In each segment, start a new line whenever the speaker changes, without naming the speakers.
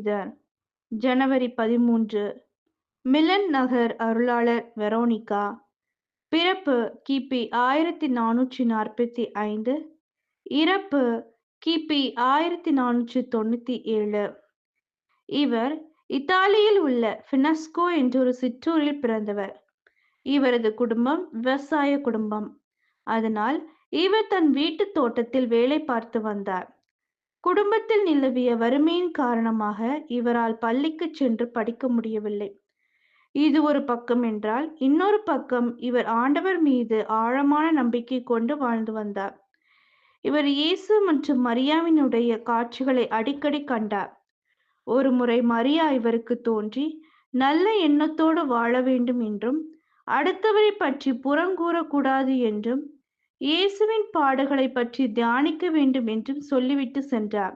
புனிதர். ஜனவரி பதிமூன்று. மிலன் நகர் அருளாளர் வெரோனிகா. பிறப்பு கிபி ஆயிரத்தி நானூற்றி நாற்பத்தி ஐந்து. இறப்பு கிபி ஆயிரத்தி நானூற்றி தொண்ணூத்தி ஏழு. இவர் இத்தாலியில் உள்ள ஃபினஸ்கோ என்ற ஒரு சிற்றூரில் பிறந்தவர். இவரது குடும்பம் விவசாய குடும்பம். அதனால் இவர் தன் வீட்டு தோட்டத்தில் வேலை பார்த்து வந்தார். குடும்பத்தில் நிலவிய வறுமையின் காரணமாக இவரால் பள்ளிக்கு சென்று படிக்க முடியவில்லை. இது ஒரு பக்கம் என்றால் இன்னொரு பக்கம் இவர் ஆண்டவர் மீது ஆழமான நம்பிக்கை கொண்டு வாழ்ந்து வந்தார். இவர் இயேசு மற்றும் மரியாவினுடைய காட்சிகளை அடிக்கடி கண்டார். ஒரு முறை மரியா இவருக்கு தோன்றி நல்ல எண்ணத்தோடு வாழ வேண்டும் என்றும் அடுத்தவரை பற்றி புறங்கூறக்கூடாது என்றும் இயேசுவின் பாடுகளை பற்றி தியானிக்க வேண்டும் என்றும் சொல்லிவிட்டு சென்றார்.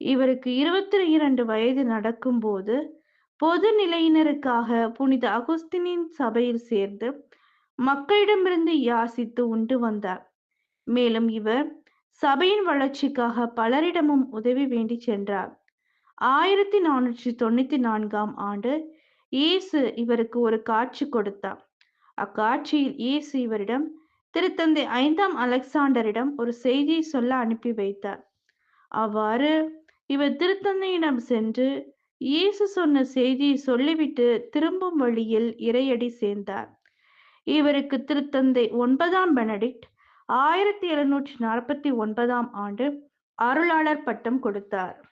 இவருக்கு இருபத்தி இரண்டு வயது நடக்கும்போது பொது நிலையினருக்காக புனித அகுஸ்தினின் சபையில் சேர்ந்து மக்களிடமிருந்து யாசித்து உண்டு வந்தார். மேலும் இவர் சபையின் வளர்ச்சிக்காக பலரிடமும் உதவி வேண்டி சென்றார். ஆயிரத்தி நானூற்றி தொண்ணூத்தி நான்காம் ஆண்டு இயேசு இவருக்கு ஒரு காட்சி கொடுத்தார். அக்காட்சியில் இயேசு இவரிடம் திருத்தந்தை ஐந்தாம் அலெக்சாண்டரிடம் ஒரு செய்தியை சொல்ல அனுப்பி வைத்தார். அவ்வாறு இவர் திருத்தந்தையிடம் சென்று இயேசு சொன்ன செய்தியை சொல்லிவிட்டு திரும்பும் வழியில் இறையடி சேர்ந்தார். இவருக்கு திருத்தந்தை ஒன்பதாம் பெனடிக்ட் ஆயிரத்தி எழுநூற்றி நாற்பத்தி ஒன்பதாம் ஆண்டு அருளாளர் பட்டம் கொடுத்தார்.